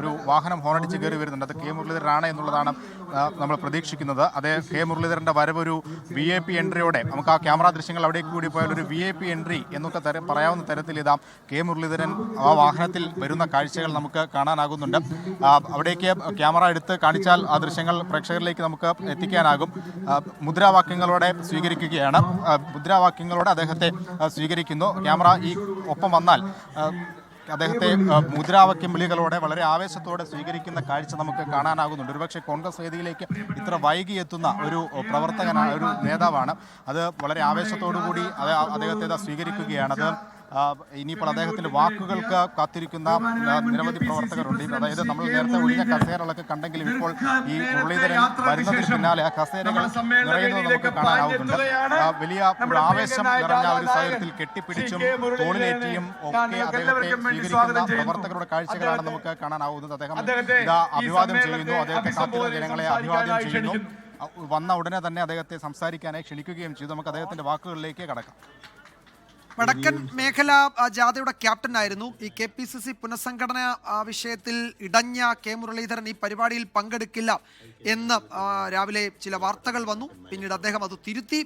ഒരു വാഹനം ഹോണടിച്ച് കയറി വരുന്നുണ്ട്. അത് കെ മുരളീധരനാണ് എന്നുള്ളതാണ് നമ്മൾ പ്രതീക്ഷിക്കുന്നത്. അതേ കെ മുരളീധരന്റെ വരവ് ഒരു വി എ പി എൻട്രിയോടെ നമുക്ക് ആ ക്യാമറ ദൃശ്യങ്ങൾ അവിടേക്ക് കൂടി പോയാൽ ഒരു വി എ പി എൻട്രി എന്നൊക്കെ തര പറയാവുന്ന തരത്തിൽ ഇതാ കെ മുരളീധരൻ ആ വാഹനത്തിൽ വരുന്ന കാഴ്ചകൾ നമുക്ക് കാണാനാകുന്നുണ്ട്. അവിടേക്ക് ക്യാമറ എടുത്ത് കാണിച്ചാൽ ആ ദൃശ്യങ്ങൾ പ്രേക്ഷകരിലേക്ക് നമുക്ക് എത്തിക്കാനാകും. മുദ്രാവാക്യങ്ങളോടെ സ്വീകരിക്കുകയാണ്. മുദ്രാവാക്യങ്ങളോടെ അദ്ദേഹത്തെ സ്വീകരിക്കുന്നു. ക്യാമറ ഈ ഒപ്പം വന്നാൽ അദ്ദേഹത്തെ മുദ്രാവാക്യം വിളികളോടെ വളരെ ആവേശത്തോടെ സ്വീകരിക്കുന്ന കാഴ്ച നമുക്ക് കാണാനാകുന്നുണ്ട്. ഒരുപക്ഷെ കോൺഗ്രസ് വേദിയിലേക്ക് ഇത്ര വൈകി എത്തുന്ന ഒരു പ്രവർത്തകനാണ് ഒരു നേതാവാണ്. അത് വളരെ ആവേശത്തോടു കൂടി അദ്ദേഹത്തെ സ്വീകരിക്കുകയാണ്. അത് ഇനിയിപ്പോൾ അദ്ദേഹത്തിന്റെ വാക്കുകൾക്ക് കാത്തിരിക്കുന്ന നിരവധി പ്രവർത്തകരുണ്ട്. അതായത് നമ്മൾ നേരത്തെ ഒഴിഞ്ഞ കസേരകളൊക്കെ കണ്ടെങ്കിലും ഇപ്പോൾ ഈ മുരളീധരൻ വരുന്നതിന് പിന്നാലെ ആ കസേരകൾ നിറയുന്നത് നമുക്ക് കാണാനാവുന്നുണ്ട്. വലിയ ആവേശം നിറഞ്ഞ ഒരു സാഹചര്യത്തിൽ കെട്ടിപ്പിടിച്ചും തോളിലേറ്റിയും ഒക്കെ അദ്ദേഹത്തെ സ്വീകരിക്കുന്ന പ്രവർത്തകരുടെ കാഴ്ചകളാണ് നമുക്ക് കാണാനാവുന്നത്. അദ്ദേഹം ഇതാ അഭിവാദ്യം ചെയ്യുന്നു. അദ്ദേഹത്തെ കാത്തിരുന്ന ജനങ്ങളെ അഭിവാദ്യം ചെയ്യുന്നു. വന്ന ഉടനെ തന്നെ അദ്ദേഹത്തെ സംസാരിക്കാനായി ക്ഷണിക്കുകയും ചെയ്തു. നമുക്ക് അദ്ദേഹത്തിന്റെ വാക്കുകളിലേക്ക് കടക്കാം. വടക്കൻ മേഖല ജാഥയുടെ ക്യാപ്റ്റൻ ആയിരുന്നു. ഈ കെ പി സി സി പുനഃസംഘടന വിഷയത്തിൽ ഇടഞ്ഞ കെ മുരളീധരൻ ഈ പരിപാടിയിൽ പങ്കെടുക്കില്ല എന്ന് രാവിലെ ചില വാർത്തകൾ വന്നു. പിന്നീട് അദ്ദേഹം അത് തിരുത്തി.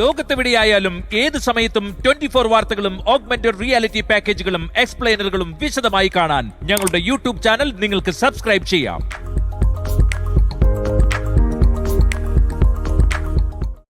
ലോകത്തെവിടെയായാലും ഏത് സമയത്തും ട്വന്റി ഫോർ വാർത്തകളും ഓഗ്മെന്റഡ് റിയാലിറ്റി പാക്കേജുകളും എക്സ്പ്ലെയിനറുകളും വിശദമായി കാണാൻ ഞങ്ങളുടെ യൂട്യൂബ് ചാനൽ നിങ്ങൾക്ക് സബ്സ്ക്രൈബ് ചെയ്യാം.